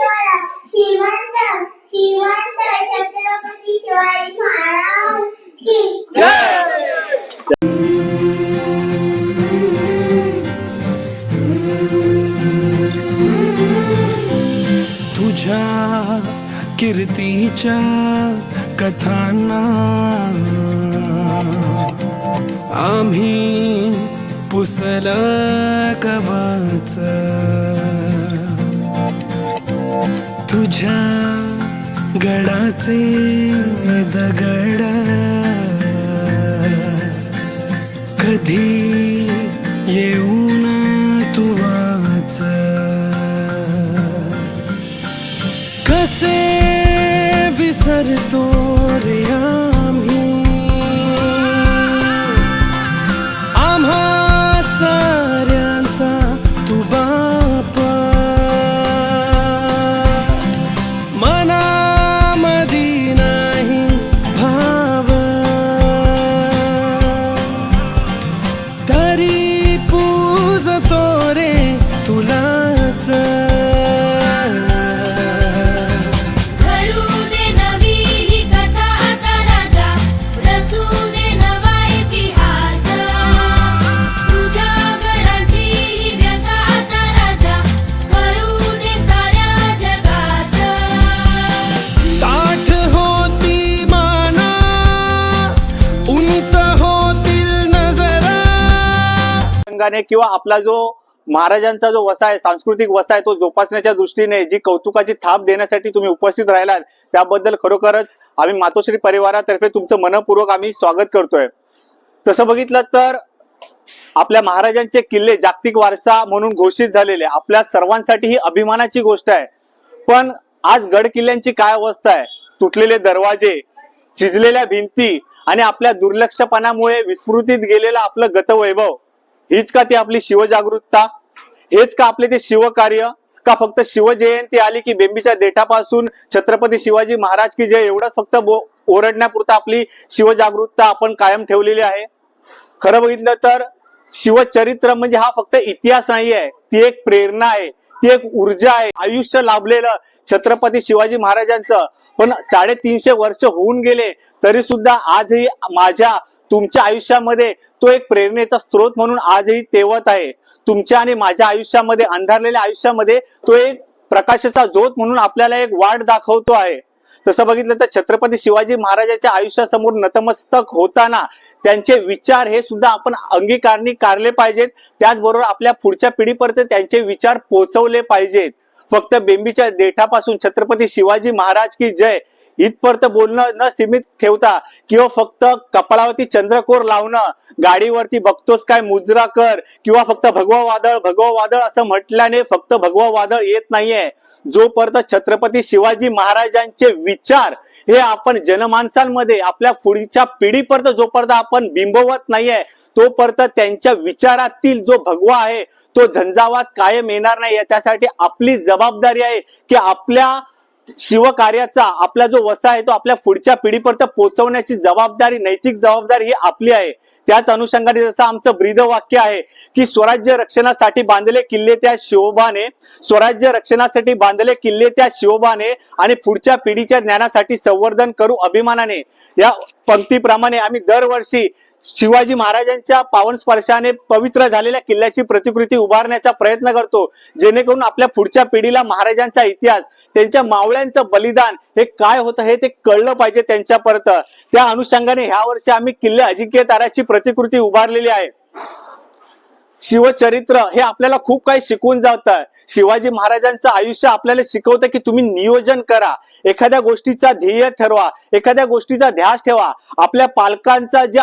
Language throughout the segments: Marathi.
श्रीमंत श्रीमंत छत्रपती शिवाजी महाराज तुझ्या कीर्तीच्या कथांना आम्ही पुसल कवाच तुझ्या गडाचे दगड कधी येऊन तू वाच. कसे विसरतो रे अनुषंगाने किंवा आपला जो महाराजांचा जो वसा आहे सांस्कृतिक वसा आहे तो जोपासण्याच्या दृष्टीने जी कौतुकाची थाप देण्यासाठी तुम्ही उपस्थित राहिलात त्याबद्दल खरोखरच आम्ही मातोश्री परिवारातर्फे तुमचं मनपूर्वक आम्ही स्वागत करतोय. तसं बघितलं तर आपल्या महाराजांचे किल्ले जागतिक वारसा म्हणून घोषित झालेले आपल्या सर्वांसाठी ही अभिमानाची गोष्ट आहे. पण आज गड किल्ल्यांची काय अवस्था आहे? तुटलेले दरवाजे चिजलेल्या भिंती आणि आपल्या दुर्लक्षपणामुळे विस्मृतीत गेलेलं आपलं गतवैभव हीच का ती आपली शिवजागृतता? हेच का आपले ते शिवकार्य? का फक्त शिवजयंती आली की बेंबीच्या देठापासून छत्रपती शिवाजी महाराज की जय? एवढं फक्त ओरडण्यापुरता आपली शिवजागृतता आपण कायम ठेवलेली आहे. खरं बघितलं तर शिवचरित्र म्हणजे हा फक्त इतिहास नाही आहे. ती एक प्रेरणा आहे. ती एक ऊर्जा आहे. आयुष्य लाभलेलं छत्रपती शिवाजी महाराजांचं. पण साडेतीनशे वर्ष होऊन गेले तरी सुद्धा आजही माझ्या तुमच्या आयुष्यामध्ये तो एक प्रेरणेचा स्रोत म्हणून आजही तेवत आहे. तुमच्या आणि माझ्या आयुष्यामध्ये अंधारलेल्या आयुष्यामध्ये तो एक प्रकाशाचा ज्योत म्हणून आपल्याला एक वाट दाखवतो आहे. तसं बघितलं तर छत्रपती शिवाजी महाराजांच्या आयुष्यासमोर नतमस्तक होताना त्यांचे विचार हे सुद्धा आपण अंगीकारणी कारले पाहिजेत. त्याचबरोबर आपल्या पुढच्या पिढीपर्यंत त्यांचे विचार पोहोचवले पाहिजेत. फक्त बेंबीच्या देठापासून छत्रपती शिवाजी महाराज की जय इथपर्यंत बोलणं न सीमित ठेवता किंवा फक्त कपाळावरती चंद्रकोर लावणं गाडीवरती बघतोस काय मुजरा कर किंवा फक्त भगवा वादळ भगवा वादळ असं म्हटल्याने फक्त भगवा वादळ येत नाहीये. जोपर्यंत छत्रपती शिवाजी महाराजांचे विचार हे आपण जनमानसांमध्ये आपल्या पुढच्या पिढीपर्यंत जोपर्यंत आपण बिंबवत नाहीये तोपर्यंत त्यांच्या विचारातील जो भगवा आहे तो झंझावात कायम येणार नाहीये. त्यासाठी आपली जबाबदारी आहे की आपल्या शिवकार्याचा आपला जो वसा आहे तो आपल्या पुढच्या पिढीपर्यंत पोहोचवण्याची जबाबदारी नैतिक जबाबदारी ही आपली आहे. त्याच अनुषंगाने जसं आमचं ब्रीद वाक्य आहे की स्वराज्य रक्षणासाठी बांधले किल्ले त्या शिवबाने स्वराज्य रक्षणासाठी बांधले किल्ले त्या शिवबाने आणि पुढच्या पिढीच्या ज्ञानासाठी संवर्धन करू अभिमानाने. या पंक्तीप्रमाणे आम्ही दरवर्षी शिवाजी महाराजांच्या पावन स्पर्शाने पवित्र झालेल्या किल्ल्याची प्रतिकृती उभारण्याचा प्रयत्न करतो. जेणेकरून आपल्या पुढच्या पिढीला महाराजांचा इतिहास त्यांच्या मावळ्यांचं बलिदान हे काय होतं हे ते कळलं पाहिजे त्यांच्यापर्यंत त्या अनुषंगाने ह्या वर्षी आम्ही किल्ले अजिंक्य ताराची प्रतिकृती उभारलेली आहे. शिवचरित्र हे आपल्याला खूप काही शिकून जातं. शिवाजी महाराजांचं आयुष्य आपल्याला शिकवतं की तुम्ही नियोजन करा. एखाद्या गोष्टीचा ध्येय ठरवा एखाद्या गोष्टीचा ध्यास ठेवा. आपल्या पालकांचा जे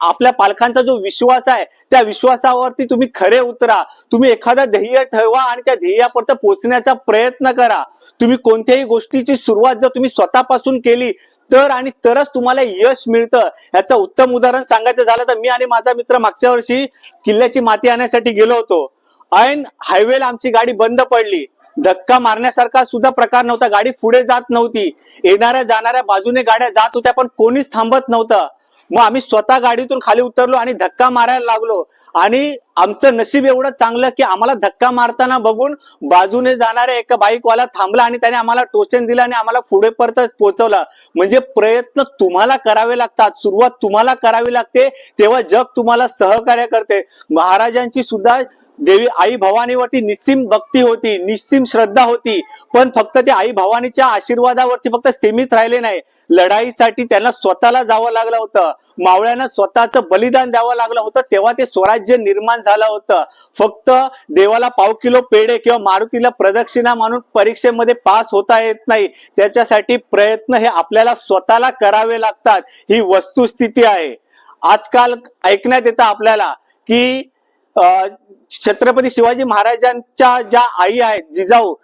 आपल्या पालकांचा जो विश्वास आहे त्या विश्वासावरती तुम्ही खरे उतरा. तुम्ही एखादा ध्येय ठरवा आणि त्या ध्येयापर्यंत पोहोचण्याचा प्रयत्न करा. तुम्ही कोणत्याही गोष्टीची सुरुवात जर तुम्ही स्वतःपासून केली तर आणि तरच तुम्हाला यश मिळतं. याचं उत्तम उदाहरण सांगायचं झालं तर मी आणि माझा मित्र मागच्या वर्षी किल्ल्याची माती आणण्यासाठी गेलो होतो. ऐन हायवेला आमची गाडी बंद पडली. धक्का मारण्यासारखा सुद्धा प्रकार नव्हता. गाडी पुढे जात नव्हती. येणाऱ्या जाणाऱ्या बाजूने गाड्या जात होत्या पण कोणीच थांबत नव्हतं. मग आम्ही स्वतः गाडीतून खाली उतरलो आणि धक्का मारायला लागलो. आणि आमचं नशीब एवढं चांगलं की आम्हाला धक्का मारताना बघून बाजूने जाणाऱ्या एका बाईकवाला थांबला आणि त्याने आम्हाला टोचन दिलं आणि आम्हाला पुढे परत पोहोचवलं. म्हणजे प्रयत्न तुम्हाला करावे लागतात. सुरुवात तुम्हाला करावी लागते तेव्हा जग तुम्हाला सहकार्य करते. महाराजांची सुद्धा देवी आई भवानीवरती निस्सीम भक्ती होती निस्सीम श्रद्धा होती. पण फक्त ते आई भवानीच्या आशीर्वादावरती फक्त सीमित राहिले नाही. लढाईसाठी त्यांना स्वतःला जावं लागलं होतं. मावळ्यांना स्वतःचं बलिदान द्यावं लागलं होतं. तेव्हा ते स्वराज्य निर्माण झालं होतं. फक्त देवाला पाव किलो पेढे किंवा मारुतीला प्रदक्षिणा मानून परीक्षेमध्ये पास होता येत नाही. त्याच्यासाठी प्रयत्न हे आपल्याला स्वतःला करावे लागतात. ही वस्तुस्थिती आहे. आजकाल ऐकण्यात येतं आपल्याला की छत्रपती शिवाजी महाराजांच्या ज्या आई आहेत जिजाऊ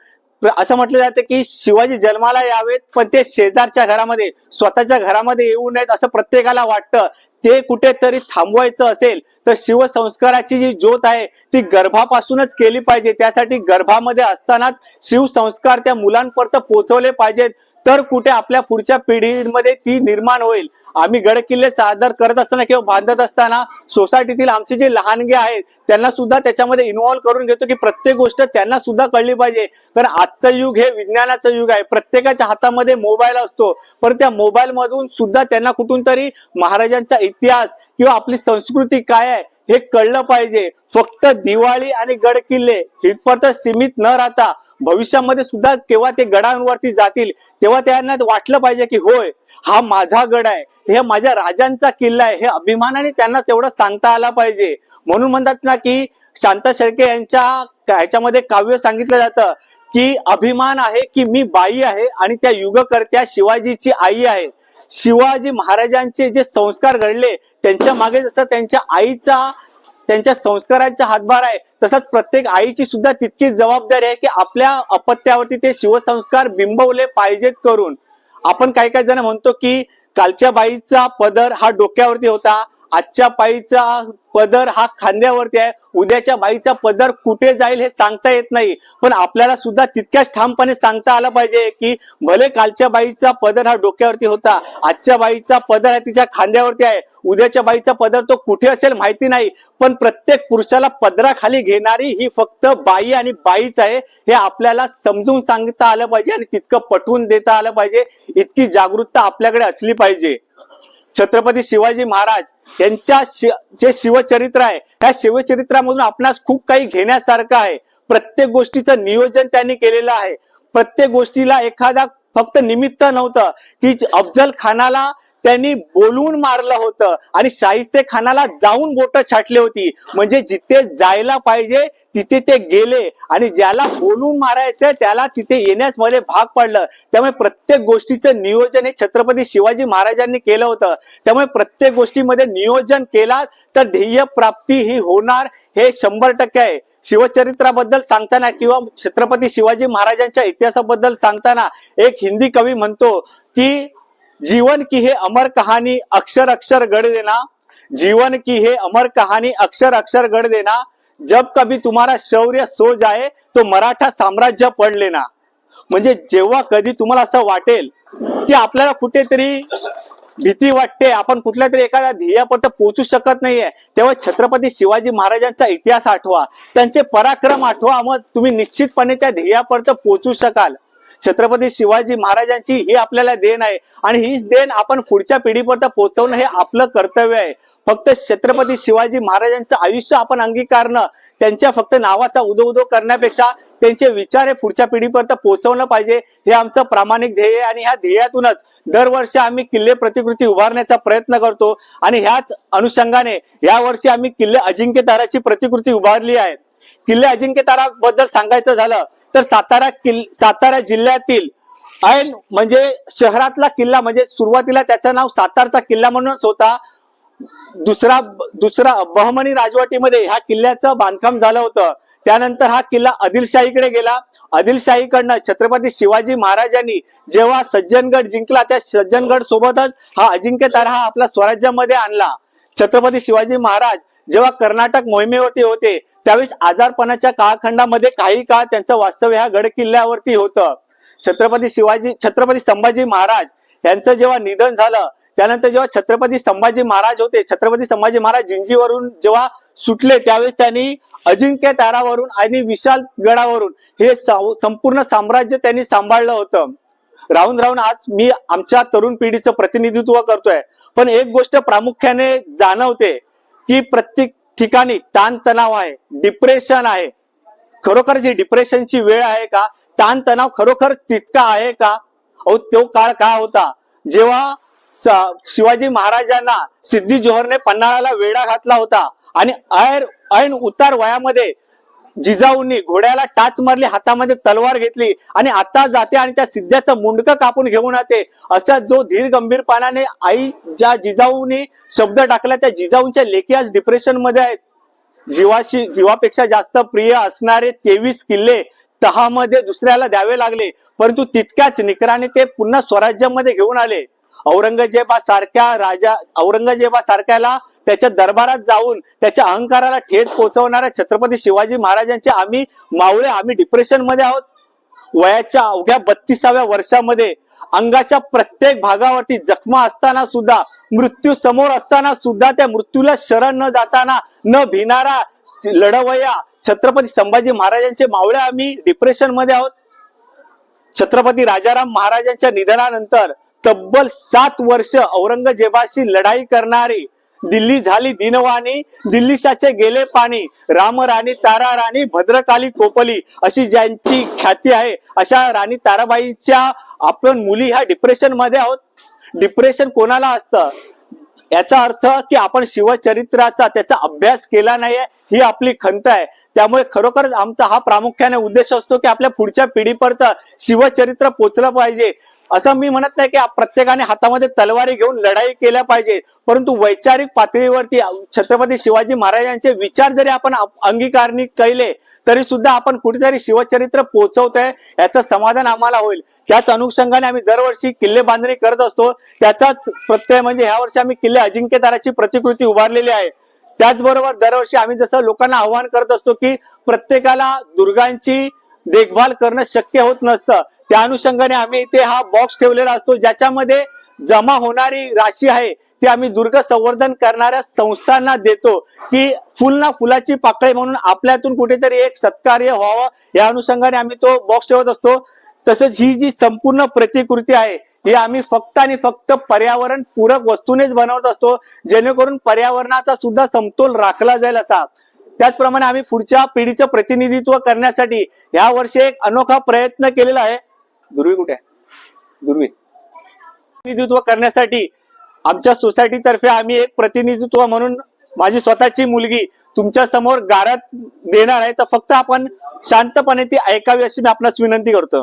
असं म्हटलं जातं की शिवाजी जन्माला यावेत पण ते शेजारच्या घरामध्ये स्वतःच्या घरामध्ये येऊ नयेत असं प्रत्येकाला वाटतं. ते कुठेतरी थांबवायचं असेल तर शिवसंस्काराची जी ज्योत आहे ती गर्भापासूनच केली पाहिजे. त्यासाठी गर्भामध्ये असतानाच शिवसंस्कार त्या मुलांपर्यंत पोहोचवले पाहिजेत. तर कुठे आपल्या पुढच्या पिढीमध्ये ती निर्माण होईल. आम्ही गड किल्ले सादर करत असताना किंवा बांधत असताना सोसायटीतील आमचे जे लहानगे आहेत त्यांना सुद्धा त्याच्यामध्ये इन्व्हॉल्व करून घेतो की प्रत्येक गोष्ट त्यांना सुद्धा कळली पाहिजे. कारण आजचं युग हे विज्ञानाचं युग आहे. प्रत्येकाच्या हातामध्ये मोबाईल असतो. पण त्या मोबाईल मधून सुद्धा त्यांना कुठून तरी महाराजांचा इतिहास किंवा आपली संस्कृती काय आहे हे कळलं पाहिजे. फक्त दिवाळी आणि गड किल्ले इथपर्यंत सीमित न राहता भविष्यामध्ये सुद्धा केव्हा ते गडांवरती जातील तेव्हा त्यांना वाटलं पाहिजे की होय हा माझा गड आहे हे माझ्या राजांचा किल्ला आहे हे अभिमानाने त्यांना तेवढं सांगता आला पाहिजे. म्हणून म्हणतात ना की शांता शेळके यांच्या ह्याच्यामध्ये काव्य सांगितलं जातं की अभिमान आहे की मी बाई आहे आणि त्या युगकर्त्या शिवाजीची आई आहे. शिवाजी महाराजांचे जे संस्कार घडले त्यांच्या मागे जसं त्यांच्या आईचा त्यांच्या संस्कारांचा हातभार आहे. तसंच प्रत्येक आईची सुद्धा तितकीच जबाबदारी आहे की आपल्या अपत्यावरती ते शिवसंस्कार बिंबवले पाहिजेत करून. आपण काही काही जण म्हणतो की कालच्या बाईचा पदर हा डोक्यावरती होता. आजच्या बाईचा पदर हा खांद्यावरती आहे. उद्याच्या बाईचा पदर कुठे जाईल हे सांगता येत नाही. पण आपल्याला सुद्धा तितक्याच ठामपणे सांगता आलं पाहिजे की भले कालच्या बाईचा पदर हा डोक्यावरती होता आजच्या बाईचा पदर हा तिच्या खांद्यावरती आहे. उद्याच्या बाईचा पदर तो कुठे असेल माहिती नाही. पण प्रत्येक पुरुषाला पदराखाली घेणारी ही फक्त बाई आणि बाईच आहे हे आपल्याला समजून सांगता आलं पाहिजे आणि तितकं पटवून देता आलं पाहिजे. इतकी जागरूकता आपल्याकडे असली पाहिजे. छत्रपती शिवाजी महाराज यांच्या शि- जे शिवचरित्र आहे त्या शिवचरित्रामधून आपणास खूप काही घेण्यासारखं आहे. प्रत्येक गोष्टीचं नियोजन त्यांनी केलेलं आहे. प्रत्येक गोष्टीला एखादा फक्त निमित्त नव्हतं की अफजल खानाला त्यांनी बोलून मारलं होतं. आणि शाहिस्ते खानाला जाऊन बोट छाटली होती. म्हणजे जिथे जायला पाहिजे तिथे ते गेले. आणि ज्याला बोलून मारायचं त्याला तिथे येण्यास मला भाग पडलं. त्यामुळे प्रत्येक गोष्टीचं नियोजन हे छत्रपती शिवाजी महाराजांनी केलं होतं. त्यामुळे प्रत्येक गोष्टीमध्ये नियोजन केला तर ध्येय प्राप्ती ही होणार हे शंभर टक्के आहे. शिवचरित्राबद्दल सांगताना किंवा छत्रपती शिवाजी महाराजांच्या इतिहासाबद्दल सांगताना एक हिंदी कवी म्हणतो की जीवन की हे अमर कहाणी अक्षर अक्षर गढ़ देना। जीवन की हे अमर कहानी अक्षर अक्षर गढ़ देना। जब कभी तुम्हाला शौर्य सो जाए तो मराठा साम्राज्य पड लेना। म्हणजे जेव्हा कधी तुम्हाला असं वाटेल की आपल्याला कुठेतरी भीती वाटते आपण कुठल्या तरी एखाद्या ध्येयापर्यंत पोहोचू शकत नाहीये तेव्हा छत्रपती शिवाजी महाराजांचा इतिहास आठवा त्यांचे पराक्रम आठवा मग तुम्ही निश्चितपणे त्या ध्येयापर्यंत पोहोचू शकाल. छत्रपती शिवाजी महाराजांची ही आपल्याला देण आहे. आणि हीच देण आपण पुढच्या पिढीपर्यंत पोहोचवणं हे आपलं कर्तव्य आहे. फक्त छत्रपती शिवाजी महाराजांचं आयुष्य आपण अंगीकारणं त्यांच्या फक्त नावाचा उदो उदो करण्यापेक्षा त्यांचे विचार हे पुढच्या पिढीपर्यंत पोहोचवलं पाहिजे हे आमचं प्रामाणिक ध्येय आहे. आणि ह्या ध्येयातूनच दरवर्षी आम्ही किल्ले प्रतिकृती उभारण्याचा प्रयत्न करतो. आणि ह्याच अनुषंगाने या वर्षी आम्ही किल्ले अजिंक्य ताराची प्रतिकृती उभारली आहे. किल्ले अजिंक्यबद्दल सांगायचं झालं तर सातारा किल् सातारा जिल्ह्यातील ऐन म्हणजे शहरातला किल्ला म्हणजे सुरुवातीला त्याचं नाव सातारचा किल्ला म्हणूनच होता. दुसरा दुसरा बहमनी राजवटीमध्ये ह्या किल्ल्याचं बांधकाम झालं होतं. त्यानंतर हा किल्ला आदिलशाहीकडे गेला. आदिलशाहीकडनं छत्रपती शिवाजी महाराजांनी जेव्हा सज्जनगड जिंकला त्या सज्जनगड सोबतच हा अजिंक्य तारा हा आपला स्वराज्यामध्ये आणला. छत्रपती शिवाजी महाराज जेव्हा कर्नाटक मोहिमेवरती होते त्यावेळेस आजारपणाच्या काळखंडामध्ये काही काळ त्यांचं वास्तव्य ह्या गड किल्ल्यावरती होतं. छत्रपती शिवाजी छत्रपती संभाजी महाराज यांचं जेव्हा निधन झालं त्यानंतर जेव्हा छत्रपती संभाजी महाराज होते छत्रपती संभाजी महाराज जिंजीवरून जेव्हा सुटले त्यावेळेस त्यांनी अजिंक्य तारावरून आणि विशाल गडावरून हे संपूर्ण साम्राज्य त्यांनी सांभाळलं होतं. राहून राहून आज मी आमच्या तरुण पिढीचं प्रतिनिधित्व करतोय. पण एक गोष्ट प्रामुख्याने जाणवते की प्रत्येक ठिकाणी ताणतणाव आहे डिप्रेशन आहे. खरोखर जी डिप्रेशनची वेळ आहे का ताणतणाव खरोखर तितका आहे का? अहो तो काळ का होता? जेव्हा शिवाजी महाराजांना सिद्धी जोहरने पन्हाळाला वेढा घातला होता आणि ऐन उतार वयामध्ये जिजाऊंनी घोड्याला टाच मारली हातामध्ये तलवार घेतली आणि आता जाते आणि त्या सिद्ध्याचं मुंडकं कापून घेऊन येते असा जो धीर गंभीरपणाने आई ज्या जिजाऊंनी शब्द टाकला त्या जिजाऊंच्या लेखी आज डिप्रेशनमध्ये आहेत. जीवाशी जीवापेक्षा जास्त प्रिय असणारे तेवीस किल्ले तहामध्ये दुसऱ्याला द्यावे लागले. परंतु तितक्याच निकराने ते पुन्हा स्वराज्यामध्ये घेऊन आले. औरंगजेबा सारख्या राजा औरंगजेबा सारख्याला त्याच्या दरबारात जाऊन त्याच्या अहंकाराला ठेच पोहोचवणाऱ्या छत्रपती शिवाजी महाराजांचे आम्ही मावळे आम्ही डिप्रेशनमध्ये आहोत. वयाच्या अवघ्या बत्तीसाव्या वर्षामध्ये अंगाच्या प्रत्येक भागावरती जखमा असताना सुद्धा मृत्यू समोर असताना सुद्धा त्या मृत्यूला शरण न जाताना न भिनारा लढवया छत्रपती संभाजी महाराजांचे मावळे आम्ही डिप्रेशनमध्ये आहोत. छत्रपती राजाराम महाराजांच्या निधनानंतर तब्बल सात वर्ष औरंगजेबाशी लढाई करणारी दिल्ली झाली दिनवाणी दिल्लीशाचे गेले पाणी राम राणी तारा राणी भद्रकाली कोपली अशी ज्यांची ख्याती आहे अशा राणी ताराबाईच्या आपण मुली ह्या डिप्रेशनमध्ये आहोत. डिप्रेशन कोणाला असतं? याचा अर्थ की आपण शिवचरित्राचा त्याचा अभ्यास केला नाहीये ही आपली खंत आहे. त्यामुळे खरोखरच आमचा हा प्रामुख्याने उद्देश असतो की आपल्या पुढच्या पिढीपर्यंत शिवचरित्र पोचलं पाहिजे. असं मी म्हणत नाही की प्रत्येकाने हातामध्ये तलवारी घेऊन लढाई केल्या पाहिजे परंतु वैचारिक पातळीवरती छत्रपती शिवाजी महाराजांचे विचार जरी आपण अंगीकारणी केले तरी सुद्धा आपण कुठेतरी शिवचरित्र पोचवतोय याचं समाधान आम्हाला होईल. त्याच अनुषंगाने आम्ही दरवर्षी किल्ले बांधणी करत असतो. त्याचाच प्रत्यय म्हणजे ह्या वर्षी आम्ही किल्ले अजिंक्यदाराची प्रतिकृती उभारलेली आहे. त्याचबरोबर दरवर्षी आम्ही जसं लोकांना आव्हान करत असतो की प्रत्येकाला दुर्गांची देखभाल करणं शक्य होत नसतं. त्या अनुषंगाने आम्ही इथे हा बॉक्स ठेवलेला असतो ज्याच्यामध्ये जमा होणारी राशी आहे ती आम्ही दुर्ग संवर्धन करणाऱ्या संस्थांना देतो की फुल ना फुलाची पाकळी म्हणून आपल्यातून कुठेतरी एक सत्कार्य व्हावं. या अनुषंगाने आम्ही तो बॉक्स ठेवत असतो. तसंच ही जी संपूर्ण प्रतिकृती आहे ही आम्ही फक्त आणि फक्त पर्यावरण पूरक वस्तूनेच बनवत असतो जेणेकरून पर्यावरणाचा सुद्धा समतोल राखला जाईल असा. त्याचप्रमाणे आम्ही पुढच्या पिढीचं प्रतिनिधित्व करण्यासाठी या वर्षी एक अनोखा प्रयत्न केलेला आहे. दुर्वी कुठे आहे? दुर्वी. प्रतिनिधित्व करण्यासाठी आमच्या सोसायटी तर्फे आम्ही एक प्रतिनिधित्व म्हणून माझी स्वतःची मुलगी तुमच्यासमोर गारात देणार आहे. तर फक्त आपण शांतपणे ती ऐकावी अशी मी आपणास विनंती करतो.